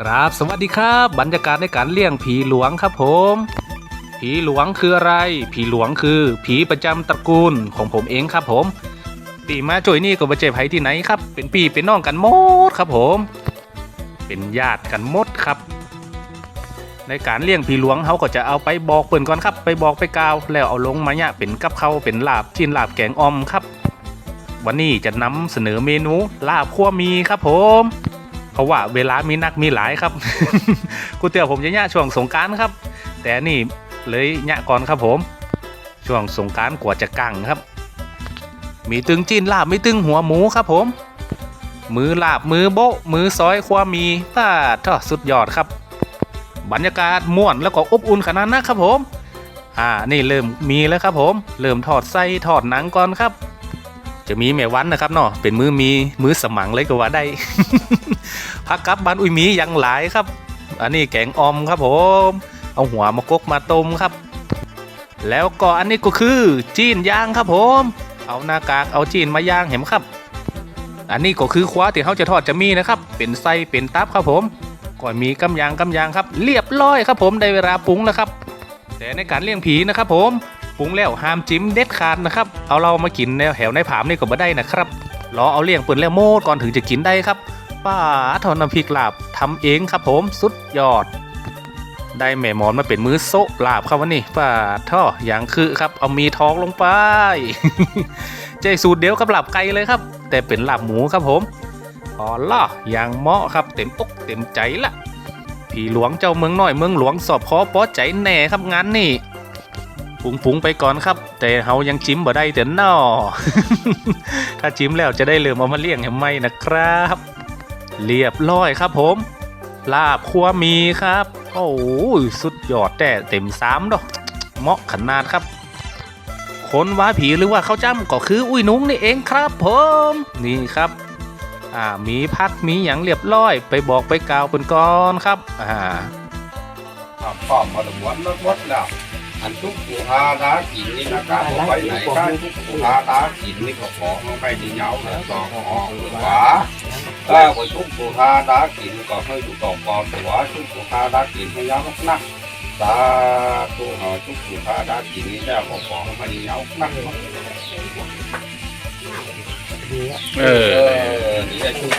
ครับสวัสดีครับ บรรยากาศในการเลี้ยงผีหลวงครับผม ผีหลวงคืออะไร ผีหลวงคือผีประจำตระกูลของผมเองครับผมตีมาจ่วยนี่ก็บ่เจ็บไผที่ไหนครับ เป็นพี่เป็นน้องกันหมดครับผม เป็นญาติกันหมดครับ ในการเลี้ยงผีหลวงเขาก็จะเอาไปบอกเปิ่นก่อนครับ ไปบอกไปกล่าวแล้วเอาลงมาเนี่ยเป็นกับเขาเป็นลาบจิ้นลาบแกงออมครับ วันนี้จะนำเสนอเมนูลาบคั่วมีครับผม ราะว่าเวลามีนักมีหลายครับกูเตียวผมจะย่าช่วงสงการครับ แต่นี่เลยย่าก่อนครับผม ช่วงสงการกว่าจะกังครับ มีตึงจีนลาบม่ตึงหัวหมูครับผม มือลาบมือโบะมือซอยความมีป้าทอสุดยอดครับ บรรยากาศม่วนแล้วก็อบอุ่นขนาดนั้นครับผม อ่านี่เริ่มมีแล้วครับผม เริ่มทอดไส้ทอดหนังก่อนครับ จะมีแม่วันนะครับเนาะเป็นมือมีมือสมังเลยก็ว่าได้พักกับบ้านอุ้ยมียังหลายครับ อันนี้แกงออมครับผม เอาหัวมากกมาต้มครับ แล้วก็อันนี้ก็คือจีนย่างครับผม เอาหน้ากากเอาจีนมาย่างเห็นครับ อันนี้ก็คือคว้าที่เขาจะทอดจะมีนะครับ เป็นไส้เป็นตับครับผมก็มีกำยางกำยางครับ เรียบร้อยครับผมได้เวลาปรุงแล้วครับ แต่ในการเลี้ยงผีนะครับผม ปรุงแล้วห้ามจิ้มเด็ดขาดนะครับ เอาเรามากินแนวแถวในผามนี่ก็บ่ได้นะครับ รอเอาเลี้ยงปืนแล้วโมดก่อนถึงจะกินได้ครับ ป้าทอน้ำพริกลาบทำเองครับผมสุดยอด ได้แม่หมอนมาเป็นมื้อโซลาบครับวันนี้ป้าท่ออย่างคือครับเอามีท้องลงไปใจสูตรเดียวกับลาบไก่เลยครับ แต่เป็นลาบหมูครับผมอ๋อล่ะอย่างเหมาะครับเต็มอกเต็มใจละพี่หลวงเจ้าเมืองน้อยเมืองหลวงสอบคอปอใจแน่ครับงานนี่ ปรุงปรุงๆไปก่อนครับ แต่เฮายังจิ้มบ่ได้แต่นอถ้าจิ้มแล้วจะได้เริ่มเอามาเลี้ยงให้ไหมนะครับ เรียบร้อยครับผม ลาบคัวมีครับ โอ้ยสุดยอดแต่เต็มสามดอกเหมาะขนาดครับคนว่าผีหรือว่าเขาจ้ำก็คืออุ้ยนุ้งนี่เองครับผมนี่ครับอ่ามีพัดมีอย่างเรียบร้อย ไปบอกไปกล่าวเป็นก่อนครับอ่าทำป้อมมาถึงวันรถวัดแล้ว อันทุกผู้หาดากินนี่นะครับผมไปไหนก็ทุกผู้หาดากินนี่ก็ขอลงไปที่เหงาเหลือสองห้องหรือว่าถ้าคนทุกผู้หาดากินก็ให้ดูต่อก่อนตัวทุกผู้หาดากินให้เหงานักสาธุหอทุกผู้หาดากินนี่แล้วก็ขอให้เหงานักเอเอออนี่ได้ทุก